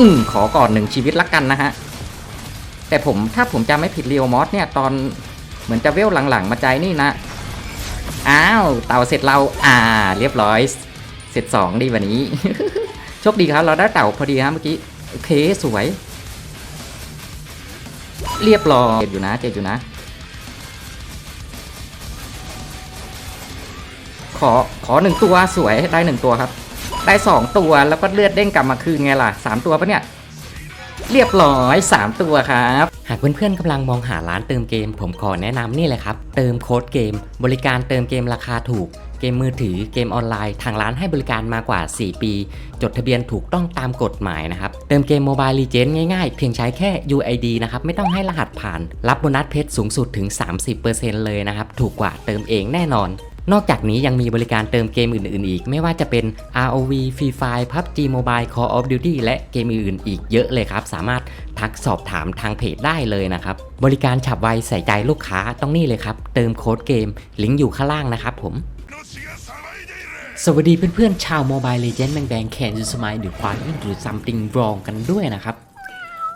อืมขอก่อนหนึ่งชีวิตละกันนะฮะ แต่ผมถ้าผมจำไม่ผิดเรียวมอสเนี่ยตอนเหมือนจะเวลหลังๆ มาใจนี่นะ อ้าว เต่าเสร็จเรา อ่า เรียบร้อย เสร็จสองดีวันนี้ โชคดีครับ เราได้เต่าพอดีครับเมื่อกี้ โอเค สวย เรียบร้อยเจ็บอยู่นะเจ็บอยู่นะ ขอขอหนึ่งตัวสวยได้หนึ่งตัวครับ ได้สองตัวแล้วก็เลือดเด้งกลับมาคืนไงล่ะสามตัวปะเนี่ย เรียบร้อยสามตัวครับ หากเพื่อนๆกำลังมองหาร้านเติมเกม ผมขอแนะนำนี่เลยครับ เติมโค้ดเกม บริการเติมเกมราคาถูกเกมมือถือเกมออนไลน์ทางร้านให้บริการมากว่า 4 ปี จดทะเบียนถูกต้องตามกฎหมายนะครับ เติมเกมโมบายลีเจนง่ายๆ เพียงใช้แค่ UID นะครับ ไม่ต้องให้รหัสผ่าน รับโบนัสเพชรสูงสุดถึง 30%เลยนะครับ ถูกกว่าเติมเองแน่นอน นอกจากนี้ยังมีบริการเติมเกมอื่น ๆ อีก ไม่ว่าจะเป็น ROV Free Fire PUBG Mobile Call of Duty และเกมอื่นๆอีกเยอะเลยครับ สามารถทักสอบถามทางเพจได้เลยนะครับ บริการฉับไวใส่ใจลูกค้าต้องนี่เลยครับ เติมโค้ดเกม ลิงก์อยู่ข้างล่างนะครับผมสวัสดีเพื่อนๆชาว Mobile Legends แบงแบงแคนยูสมายหรือควายหรือ something wrong กันด้วยนะครับ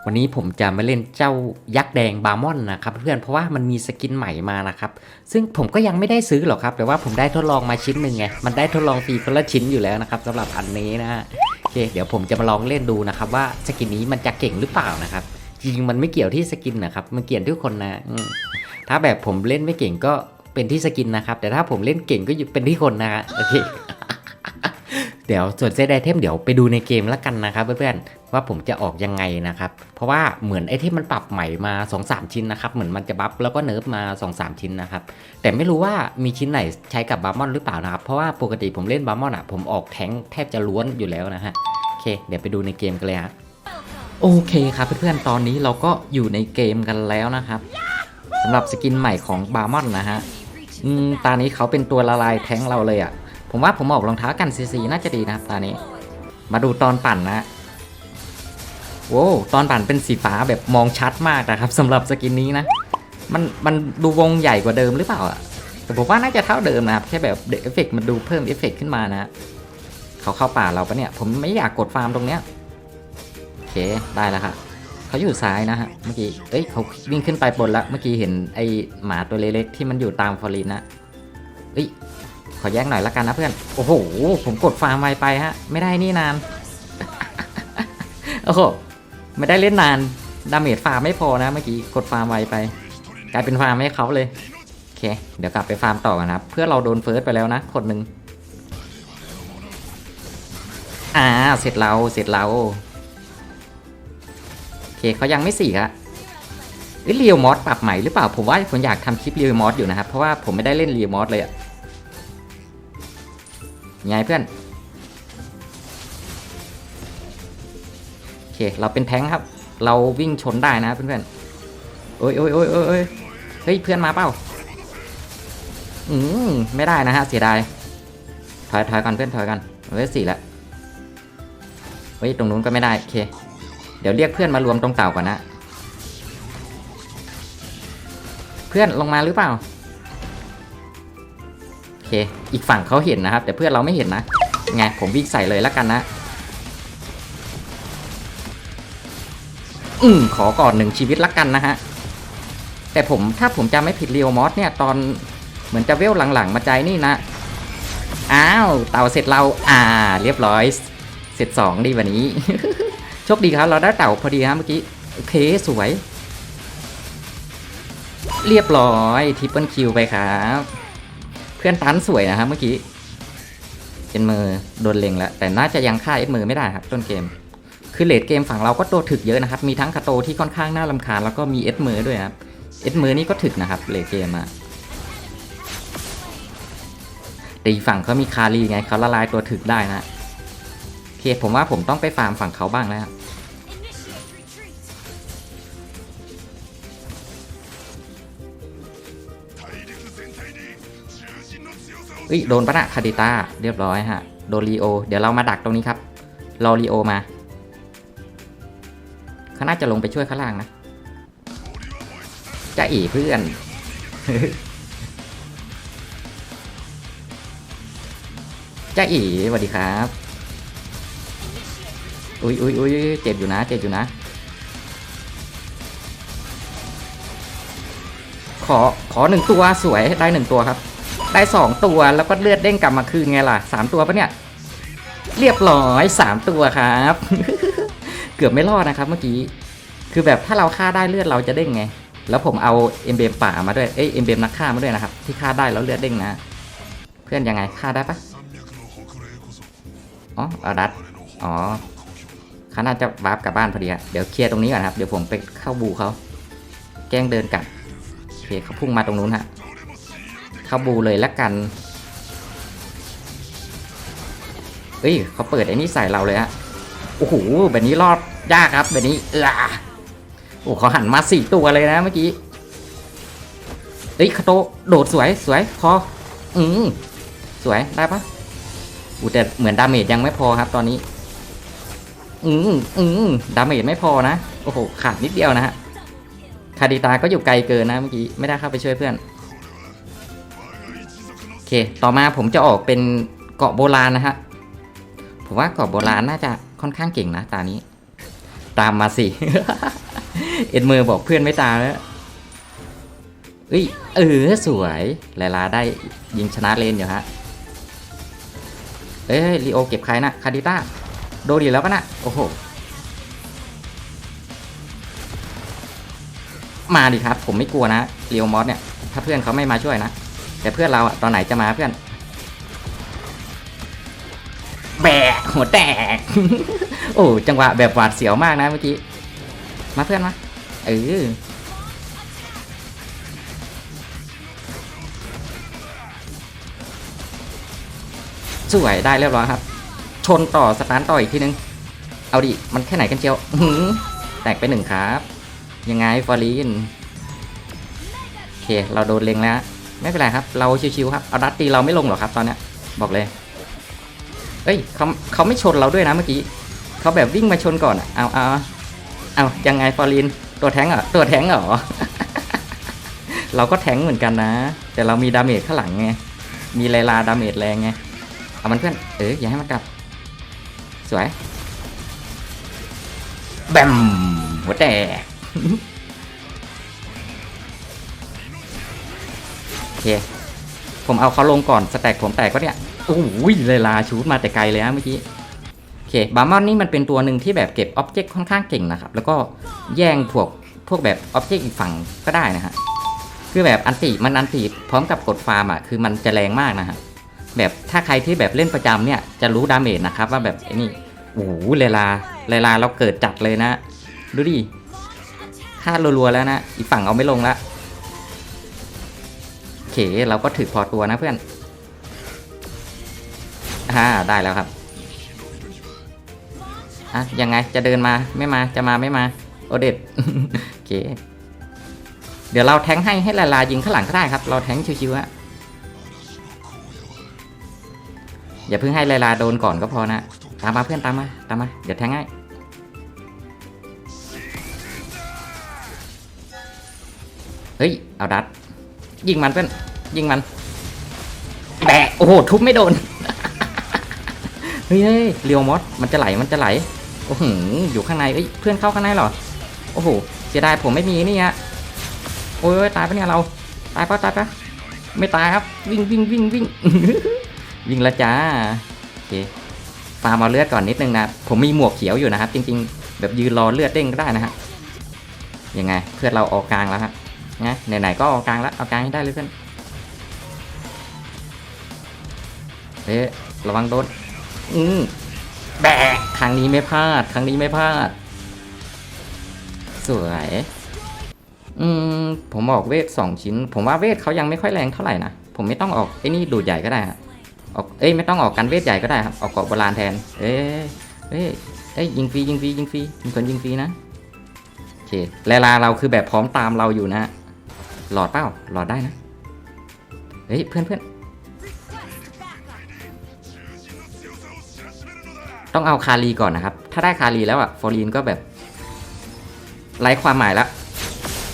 วันนี้ผมจะมาเล่นเจ้ายักษ์แดงบาร์มอนนะครับเพื่อนเพราะว่ามันมีสกินใหม่มานะครับ ซึ่งผมก็ยังไม่ได้ซื้อหรอกครับ แต่ว่าผมได้ทดลองมาชิ้นหนึ่งไง มันได้ทดลองฟรีคนละชิ้นอยู่แล้วนะครับสำหรับอันนี้นะฮะโอเค เดี๋ยวผมจะมาลองเล่นดูนะครับ ว่าสกินนี้มันจะเก่งหรือเปล่านะครับ จริงมันไม่เกี่ยวที่สกินนะครับ มันเกี่ยวที่คนนะถ้าแบบผมเล่นไม่เก่งก็เป็นที่สกินนะครับ แต่ถ้าผมเล่นเก่งก็เป็นที่คนนะฮะโอเค เดี๋ยวส่วนเซตไอเทมเดี๋ยวไปดูในเกมแล้วกันนะครับเพื่อนๆว่าผมจะออกยังไงนะครับ เพราะว่าเหมือนไอเทมมันปรับใหม่มา 2-3 ชิ้นนะครับ เหมือนมันจะบัฟแล้วก็เนิร์ฟมา 2-3 ชิ้นนะครับ แต่ไม่รู้ว่ามีชิ้นไหนใช้กับบาร์มอนหรือเปล่านะครับ เพราะว่าปกติผมเล่นบาร์มอนอะผมออกแทงแทบจะล้วนอยู่แล้วนะฮะโอเค เดี๋ยวไปดูในเกมกันเลยฮะโอเคครับเพื่อนๆตอนนี้เราก็อยู่ในเกมกันแล้วนะครับสำหรับสกินใหม่ของบาร์มอนนะฮะอืมตานี้เขาเป็นตัวละลายแทงเราเลยอะ ผมว่าผมออกรองเท้ากันซีซีน่าจะดีนะครับตอนนี้ มาดูตอนปั่นนะโว้ตอนปั่นเป็นสีฟ้าแบบมองชัดมากนะครับสำหรับสกินนี้นะ มันมันดูวงใหญ่กว่าเดิมหรือเปล่าอะแต่ผมว่าน่าจะเท่าเดิมนะครับแค่แบบเอฟเฟกมันดูเพิ่มเอฟเฟกขึ้นมานะเขาเข้าป่าเราปะเนี่ย ผมไม่อยากกดฟาร์มตรงเนี้ยโอเคได้แล้วค่ะเขาอยู่ซ้ายนะฮะเมื่อกี้เอ้ยเขาวิ่งขึ้นไปบนละเมื่อกี้เห็นไอหมาตัวเล็กๆที่มันอยู่ตามฟอรินนะเอ้ย อแย่งหน่อยละกันนะเพื่อน โอ้โห ผมกดฟาร์มไวไปฮะ ไม่ได้นี่นาน โอ้โห ไม่ได้เล่นนาน ดาเมจฟาร์มไม่พอนะเมื่อกี้ กดฟาร์มไวไป กลายเป็นฟาร์มให้เขาเลย โอเค เดี๋ยวกลับไปฟาร์มต่อกันนะครับ เพื่อเราโดนเฟิร์สไปแล้วนะคนหนึ่งอ่า เสร็จเรา เสร็จเราโอเคเขายังไม่สี่ครับเรียวมอสปรับใหม่หรือเปล่า ผมว่าผมอยากทำคลิปเรียวมอสอยู่นะครับ เพราะว่าผมไม่ได้เล่นเรียวมอสเลยอะ ไงเพื่อน โอเค เราเป็นแท้งครับ เราวิ่งชนได้นะเพื่อนๆโอ้ยโอ้ยโอ้ยโอ้ยเฮ้ย เพื่อนมาเปล่า อืมไม่ได้นะฮะ เสียดาย ถอยถอยก่อนเพื่อนถอยก่อนเฮ้ยสี่ละเฮ้ย ตรงนู้นก็ไม่ได้ โอเค เดี๋ยวเรียกเพื่อนมารวมตรงเต่าก่อนนะ เพื่อนลงมาหรือเปล่า อเคอีกฝั่งเขาเห็นนะครับ แต่เพื่อนเราไม่เห็นนะ ไง ผมวิ่งใส่เลยแล้วกันนะ อืมขอก่อนหนึ่งชีวิตละกันนะฮะ แต่ผมถ้าผมจำไม่ผิดเรียวมอสเนี่ยตอนเหมือนจะเวลหลังๆ มาใจนี่นะ อ้าว เต่าเสร็จเรา อ่า เรียบร้อย เสร็จสองดีวันนี้ โชคดีครับ เราได้เต่าพอดีครับเมื่อกี้ โอเค สวยเรียบร้อยทิปเปิลคิวไปครับ พื่อนตันสวยนะครับเมื่อกี้เอ็นมือโดนเล็งแล้ว แต่น่าจะยังฆ่าเอ็นมือไม่ได้ครับต้นเกม คือเลดเกมฝั่งเราก็ตัวถึกเยอะนะครับ มีทั้งคาโตที่ค่อนข้างน่าลำคาญแล้วก็มีเอ็ดมือด้วยครับเอ็ดมือนี่ก็ถึกนะครับเลดเกมอะแต่อีกฝั่งเขามีคารีไงเขาละลายตัวถึกได้นะโอเคผมว่าผมต้องไปฟาร์มฝั่งเขาบ้างแล้ว อ้ยโดนปะนะคาดิต้าเรียบร้อยฮะโดนลีโอ เดี๋ยวเรามาดักตรงนี้ครับรอลีโอมาเขาน่าจะลงไปช่วยข้างล่างนะจะอีเพื่อนจะอีสวัสดีครับ อุ้ยอุ้ยอุ้ยเจ็บอยู่นะ เจ็บอยู่นะ ขอ ขอหนึ่งตัว สวย ได้หนึ่งตัวครับ ได้สองตัวแล้วก็เลือดเด้งกลับมาคืนไงล่ะสามตัวปะเนี่ย เรียบร้อยสามตัวครับ เกือบไม่รอดนะครับเมื่อกี้ คือแบบถ้าเราฆ่าได้เลือดเราจะเด้งไง แล้วผมเอาเอ็มเบมป่ามาด้วย เอ้ยเอ็มเบมนักฆ่ามาด้วยนะครับ ที่ฆ่าได้แล้วเลือดเด้งนะ เพื่อนยังไงฆ่าได้ปะอ๋ออาดัดอ๋อเขาน่าจะวาร์ปกลับบ้านพอดีอะเดี๋ยวเคลียร์ตรงนี้ก่อนครับ เดี๋ยวผมไปเข้าบูเขา แกล้งเดินกลับโอเคเขาพุ่งมาตรงนู้นฮะ เข้าบูเลยแล้วกัน เฮ้ยเขาเปิดไอ้นี่ใส่เราเลยฮะ โอ้โหแบบนี้รอดยากครับแบบนี้เออโอ้เขาหันมาสี่ตัวเลยนะเมื่อกี้เฮ้ยคาโตโดดสวยสวยพออืมสวยได้ปะอูแต่เหมือนดาเมจยังไม่พอครับตอนนี้ อืมอืมดาเมจไม่พอนะ โอ้โหขาดนิดเดียวนะฮะคาดิตาก็อยู่ไกลเกินนะเมื่อกี้ไม่ได้เข้าไปช่วยเพื่อน ต่อมาผมจะออกเป็นเกาะโบราณนะฮะ ผมว่าเกาะโบราณน่าจะค่อนข้างเก่งนะตานี้ ตามมาสิ เอ็ดมือบอกเพื่อนไม่ตามแล้วเอ้ยเออสวยลาลาได้ยิงชนะเลนอยู่ฮะ เอ้ยลีโอเก็บใครนะคาดิต้าโดนดีแล้วปะนะโอ้โห มาดิครับ ผมไม่กลัวนะเรียวมอสเนี่ย ถ้าเพื่อนเขาไม่มาช่วยนะ แต่เพื่อนเราอะตอนไหนจะมาเพื่อน แบกหัวแตก โอ้จังหวะแบบหวาดเสียวมากนะเมื่อกี้ มาเพื่อนมา เออสวยได้เรียบร้อยครับ ชนต่อสตาร์ต่ออีกทีนึง เอาดิ มันแค่ไหนกันเชียวหือแตกไปหนึ่งครับ ยังไงฟอรีนโอเค เราโดนเล็งแล้ว ไม่เป็นไรครับ เราชิวๆครับเอาดัตตีเราไม่ลงหรอกครับตอนเนี้ยบอกเลย เอ้ยเขาเขาไม่ชนเราด้วยนะเมื่อกี้เขาแบบวิ่งมาชนก่อนอะเอาเอาเอายังไงฟอรีนตัวแทงเหรอตัวแทงเหรอเราก็แทงเหมือนกันนะ แต่เรามีดาเมจข้างหลังไงมีไลลาดาเมจแรงไงเอามันเพื่อนเอออย่าให้มันกลับ สวยแบมหัวแตก เค ผมเอาเขาลงก่อนสแต็กผมแตกก็เนี่ยโอ้โหเลยลาชูดมาแต่ไกลเลยนะเมื่อกี้โอเคบาร์มอนนี่มันเป็นตัวหนึ่งที่แบบเก็บอ็อบเจกต์ค่อนข้างเก่งนะครับ แล้วก็แย่งพวกพวกแบบอ็อบเจกต์อีกฝั่งก็ได้นะฮะคือแบบอันติมันอันติพร้อมกับกดฟาร์มอะคือมันจะแรงมากนะฮะแบบถ้าใครที่แบบเล่นประจำเนี่ยจะรู้ดาเมจนะครับว่าแบบไอ้นี่โอ้โหเลลาเลลาเราเกิดจัดเลยนะ ดูดิฆ่ารัวๆแล้วนะอีกฝั่งเอาไม่ลงละ เค เราก็ถือพอตัวนะเพื่อนอ่าได้แล้วครับอะยังไงจะเดินมาไม่มาจะมาไม่มาโอเด็ดโอเค เดี๋ยวเราแทงให้ให้ลาลายิงข้างหลังก็ได้ครับ เราแทงชิวๆฮะอย่าเพิ่งให้ลาลาโดนก่อนก็พอนะตามมาเพื่อนตามมาตามมาเดี๋ยวแทงให้เฮ้ยเอาดัด ยิงมันเพื่อนยิงมันแบะโอ้โหทุบไม่โดนเฮ้ยเฮ้ยเรียวมอสมันจะไหลมันจะไหลโอ้โหอยู่ข้างในเอ้ยเพื่อนเข้าข้างในเหรอโอ้โหเสียดายผมไม่มีนี่ฮะโอ้ยตายปะเนี่ยเราตายปะตายปะไม่ตายครับวิ่งวิ่งวิ่งวิ่งวิ่งละจ้าโอเคฟาร์มเอาเลือดก่อนนิดนึงนะผมมีหมวกเขียวอยู่นะครับจริง ๆ แบบยืนรอเลือดเด้งก็ได้นะฮะยังไงเพื่อนเราออกกลางแล้วครับ นะไหนๆก็ออกกลางแล้วเอากลางให้ได้เลยเพื่อนเอ๊ะระวังโดนอืมแบะครั้งนี้ไม่พลาด ครั้งนี้ไม่พลาด สวยอืมผมออกเวทสองชิ้น ผมว่าเวทเขายังไม่ค่อยแรงเท่าไหร่นะผมไม่ต้องออกไอ้นี่ดูดใหญ่ก็ได้ฮะออกเอ้ยไม่ต้องออกกันเวทใหญ่ก็ได้ครับออกเกาะโบราณแทน เอ้ยเอ้ยเอ้ยยิงฟรียิงฟรียิงฟรีมีคนยิงฟรีนะโอเคแลลาเราคือแบบพร้อมตามเราอยู่นะ หลอดเปล่าหลอดได้นะ เฮ้ยเพื่อนเพื่อนต้องเอาคารีก่อนนะครับ ถ้าได้คารีแล้วอะฟอรีนก็แบบไร้ความหมายล้ว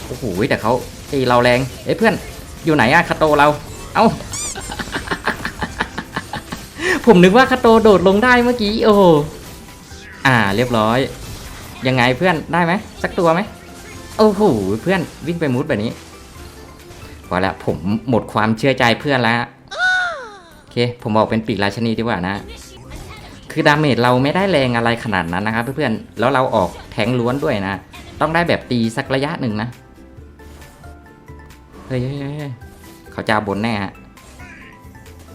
โอ้โหแต่เขาตีเราแรงเอ้ยเพื่อนอยู่ไหนอะคาโตเรา เอ้าผมนึกว่าคาโตโดดลงได้เมื่อกี้โอ้โหอ่าเรียบร้อย ยังไงเพื่อนได้ไหมสักตัวไหมโอ้โหเพื่อนวิ่งไปมุดแบบนี้ พอแล้วผมหมดความเชื่อใจเพื่อนแล้ว โอเค ผมบอกเป็นปีกราชนีดีกว่านะ คือดาเมจเราไม่ได้แรงอะไรขนาดนั้นนะครับเพื่อนๆ แล้วเราออกแทงล้วนด้วยนะ ต้องได้แบบตีสักระยะหนึ่งนะ เฮ้ยเขาจะบนแน่ฮะ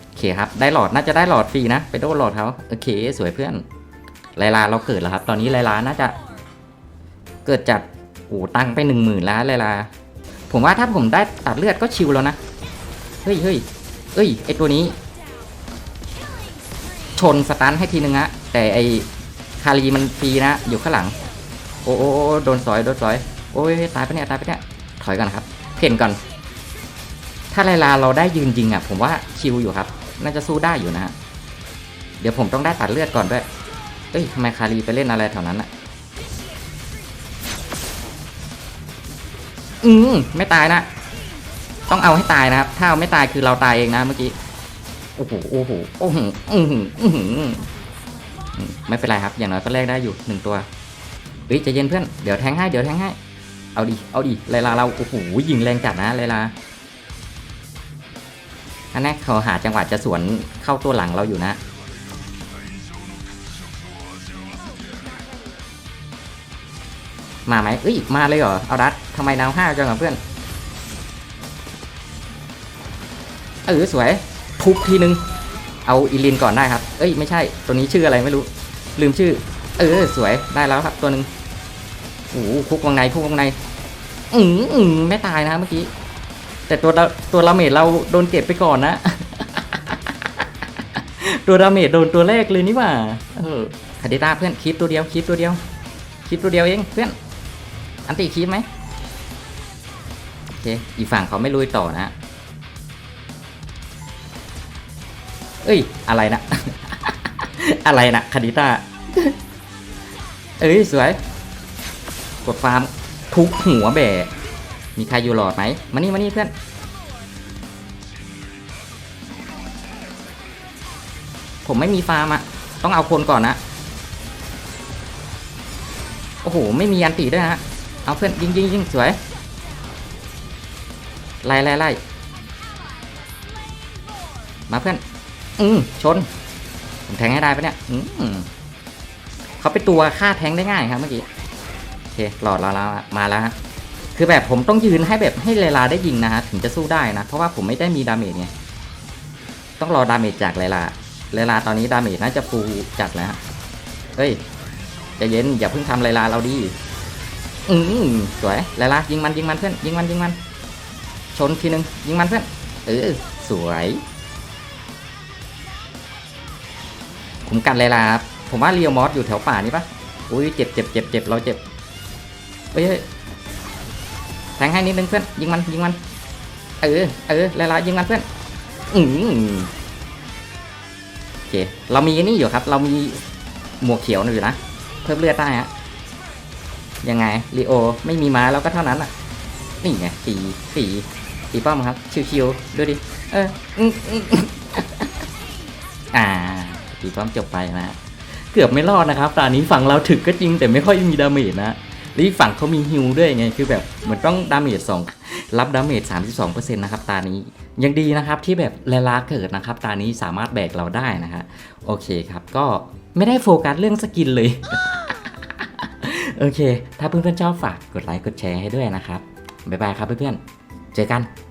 โอเคครับ ได้หลอดน่าจะได้หลอดฟรีนะ ไปโดนหลอดเขาโอเค สวยเพื่อนไลลาเราเกิดแล้วครับ ตอนนี้ไลลาน่าจะ เกิดจากโอ้ตังไปหนึ่งหมื่นแล้วไลลา ผมว่าถ้าผมได้ตัดเลือดก็ชิวแล้วนะ เฮ้ยเฮ้ยเอ้ยไอตัวนี้ ชนสตันให้ทีนึงฮะแต่ไอคารีมันฟรีนะ อยู่ข้างหลัง โอ้โอ้โดนสอยโดนสอย โอ้ยตายไปเนี่ยตายไปเนี่ยถอยก่อนครับ เพ่นก่อน ถ้าไลลาเราได้ยืนยิงอะผมว่าชิวอยู่ครับ น่าจะสู้ได้อยู่นะฮะเดี๋ยวผมต้องได้ตัดเลือดก่อนด้วย เอ้ยทำไมคารีไปเล่นอะไรแถวนั้นอะ อืมไม่ตายนะ ต้องเอาให้ตายนะครับ ถ้าเอาไม่ตายคือเราตายเองนะเมื่อกี้ โอ้โห โอ้โห โอ้โหอือหืออือหืออืมไม่เป็นไรครับ อย่างน้อยก็แลกได้อยู่หนึ่งตัว เฮ้ยใจเย็นเพื่อน เดี๋ยวแทงให้ เดี๋ยวแทงให้ เอาดิ เอาดิไลลาเรา โอ้โห ยิงแรงจัดนะไลลาอันนี้เขาหาจังหวะจะสวนเข้าตัวหลังเราอยู่นะ มาไหมเอ้ยมาเลยเหรอ เอาดัดทำไมดาวห้าจังอะเพื่อน เออสวย ทุบทีนึง เอาอีลินก่อนได้ครับ เอ้ยไม่ใช่ ตัวนี้ชื่ออะไรไม่รู้ ลืมชื่อ เออสวยได้แล้วครับ ตัวหนึ่งโอ้โหคุกวงในคุกวงในอืมอืมไม่ตายนะเมื่อกี้ แต่ตัวเราตัวลาเมดเราโดนเก็บไปก่อนนะ ตัวดาเมจโดนตัวแรกเลยนี่ว่า เออคาดิต้าเพื่อนคลิปตัวเดียวคลิปตัวเดียวคลิปตัวเดียวเองเพื่อน อันตีคลิปไหมโอเคอีกฝั่งเขาไม่ลุยต่อนะ เอ้ย อะไรนะ อะไรนะคาดิต้า เอ้ย สวย กดฟาร์มทุกหัวแบะมีใครอยู่หลอดไหมมานี่มานี่เพื่อนผมไม่มีฟาร์มอะต้องเอาคนก่อนนะ โอ้โห ไม่มียันตีด้วยฮะ เอาเพื่อนยิงยิงยิงสวยไล่ไล่ไล่มาเพื่อน อืมชน ผมแทงให้ได้ปะเนี่ย อืมเขาเป็นตัวฆ่าแทงได้ง่ายครับเมื่อกี้ โอเค หลอดเราแล้วอมาแล้วฮะ คือแบบผมต้องยืนให้แบบให้เลลาได้ยิงนะฮะ ถึงจะสู้ได้นะ เพราะว่าผมไม่ได้มีดาเมจไง ต้องรอดาเมจจากเลลาเลลาตอนนี้ดาเมจน่าจะฟูจัดแล้วฮะ เฮ้ยใจเย็นอย่าเพิ่งทำเลลาเราดี อืมสวยเลลายิงมันยิงมันเพื่อนยิงมันยิงมัน ชนทีนึงยิงมันเพื่อนเออสวยผมกันเลลาครับผมว่าเรียวมอสอยู่แถวป่านี่ปะอุ้ยเจ็บเจ็บเจ็บเจ็บเราเจ็บเฮ้ยแทงให้นิดนึงเพื่อนยิงมันยิงมัน เออเออเลลายิงมันเพื่อนอืมโอเคเรามีนี่อยู่ครับ เรามีหมวกเขียวอยู่นะเพิ่มเลือดได้ฮะ ยังไงลีโอไม่มีม้าแล้วก็เท่านั้นอะ นี่ไงตีตีตีป้อมครับ ชิวๆดูดิ เออออ่าตีป้อมจบไปนะ เกือบไม่รอดนะครับตอนนี้ฝั่งเราถึกก็จริงแต่ไม่ค่อยมีดาเมจนะแล้วอีฝั่งเขามีฮิวด้วยไงคือแบบเหมือนต้องดาเมจสองรับดาเมจ32%นะครับตานี้ยังดีนะครับที่แบบเลลาเกิดนะครับ ตานี้สามารถแบกเราได้นะฮะโอเคครับก็ไม่ได้โฟกัสเรื่องสกินเลย โอเค ถ้าเพื่อนๆชอบฝากกดไลค์กดแชร์ให้ด้วยนะครับ บ๊ายบายครับเพื่อนๆ เจอกัน